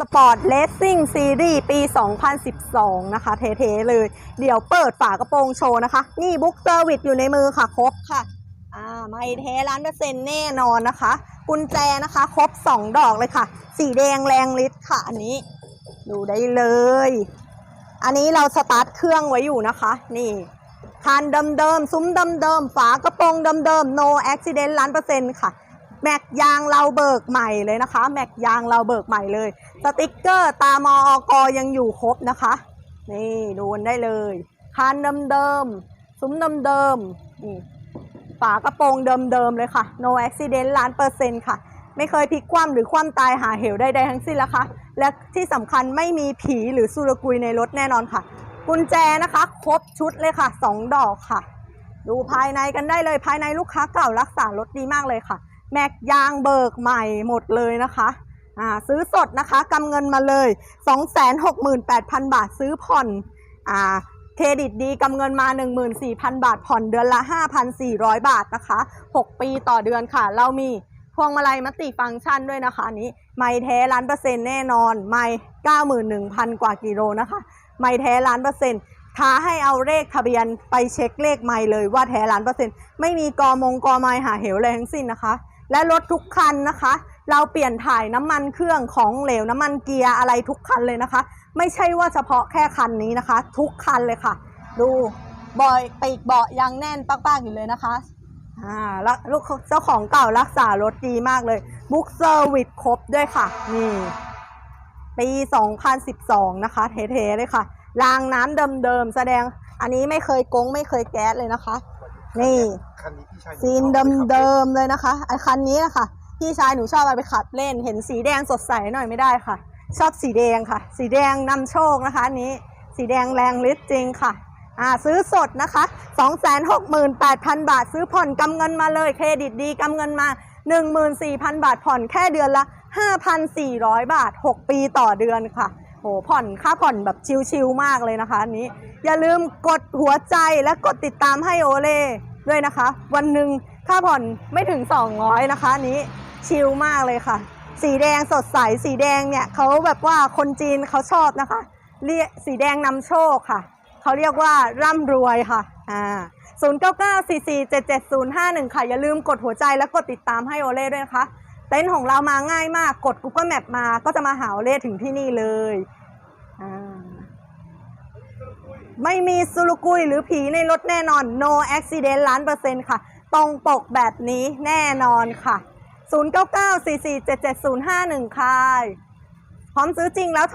สปอร์ตเลสซิ่งซีรีส์ปี 2012 นะคะ เท่ๆเลย เดี๋ยวเปิดฝากระโปรงโชว์นะคะ นี่บุ๊กเซอร์วิสอยู่ในมือค่ะ ครบค่ะอ่าไม่เทล้านเปอร์เซ็นต์แน่นอนนะคะกุญแจนะคะ ครบ 2 ดอกเลยค่ะ สีแดงแรงฤทธิ์ค่ะ อันนี้ ดูได้เลย อันนี้เราสตาร์ทเครื่องไว้อยู่นะคะ นี่คันเดิมๆซุ้มเดิมๆฝากระโปรงเดิมๆ no accident ล้านเปอร์เซ็นต์ค่ะ แม็กยางเราเบิกใหม่เลยนะคะ แม็กยางเราเบิกใหม่เลย สติกเกอร์ตามอกอยังอยู่ครบนะคะ นี่ดูนได้เลยคันเดิมๆซุ้มเดิมๆนี่ฝากระโปรงเดิมๆเลยค่ะ no accident ล้านเปอร์เซ็นต์ค่ะ ไม่เคยพลิกคว่ำหรือคว่ำตายหาเหวใดๆทั้งสิ้นล้วค่ะและที่สำคัญไม่มีผีหรือสุรกุยในรถแน่นอนค่ะกุญแจนะคะครบชุดเลยค่ะ 2 ดอกค่ะ ดูภายในกันได้เลยภายในลูกค้าเก่ารักษารถดีมากเลยค่ะ แม็กยางเบิกใหม่หมดเลยนะคะอ่าซื้อสดนะคะกำเงินมาเลย 268,000 บาทซื้อผ่อนอ่าเครดิตดีกำเงินมา 14,000 บาท ผ่อนเดือนละ 5,400 บาทนะคะ 6 ปีต่อเดือนค่ะ เรามีพวงมาลัยมัตติฟังก์ชันด้วยนะคะนนี้ ไม่แท้ล้านเปอร์เซ็นต์แน่นอน ไม่91,000 กว่ากิโลนะคะ ไม่แท้ล้านเปอร์เซ็นต์ท้าให้เอาเลขทะเบียนไปเช็คเลขไม่เลยว่าแท้ล้านเปอร์เซ็นต์ไม่มีกอมงกอไม้หาเหวอะไรทั้งสิ้นนะคะ และรถทุกคันนะคะ เราเปลี่ยนถ่ายน้ำมันเครื่องของเหลวน้ำมันเกียร์อะไรทุกคันเลยนะคะ ไม่ใช่ว่าเฉพาะแค่คันนี้นะคะ ทุกคันเลยค่ะ ดูบอยปีกเบาะยังแน่นปักๆอยู่เลยนะคะอ่าแล้วลูกเจ้าของเก่ารักษารถดีมากเลยบุ๊กเซอร์วิสครบด้วยค่ะนี่ปี 2012 นะคะ เท่ๆเลยค่ะรางน้ำเดิมๆแสดงอันนี้ไม่เคยกงไม่เคยแก๊สเลยนะคะ นี่คันนี้พี่ชายหซีนเดิมๆเลยนะคะไอคันนี้นะคะพี่ชายหนูชอบเอาไปขับเล่น เห็นสีแดงสดใสหน่อยไม่ได้ค่ะ ชอบสีแดงค่ะ สีแดงนำโชคนะคะอันนี้ สีแดงแรงฤทธิ์จริงค่ะอ่าซื้อสดนะคะ 268,000 บาท ซื้อผ่อนกำเงินมาเลย เครดิตดีกำเงินมา 14,000 บาทผ่อนแค่เดือนละ 5,400 บาท 6 ปีต่อเดือนค่ะ โหผ่อนค่าผ่อนแบบชิลๆมากเลยนะคะ อันนี้ อย่าลืมกดหัวใจและกดติดตามให้โอเล่ด้วยนะคะ วันหนึ่งค่าผ่อนไม่ถึง 200 นะคะอันนี้ชิลมากเลยค่ะ สีแดงสดใสสีแดงเนี่ยเขาแบบว่าคนจีนเขาชอบนะคะเรียกสีแดงนำโชคค่ะเขาเรียกว่าร่ำรวยค่ะอ่า0 9 9 4 4 7 7 0 5 1 ค่ะ อย่าลืมกดหัวใจและกดติดตามให้โอเล่ด้วยนะคะ เต็นท์ของเรามาง่ายมาก กด Google Map มาก็จะมาหาเล่ถึงที่นี่เลยไม่มีสุรุกุยหรือผีในรถแน่นอน no accident ล้านเปอร์เซ็นต์ค่ะ ตรงปกแบบนี้แน่นอนค่ะ 0 9 9 4 4 7 7 0 5 1 ค่ะ พร้อมซื้อจริงแล้ว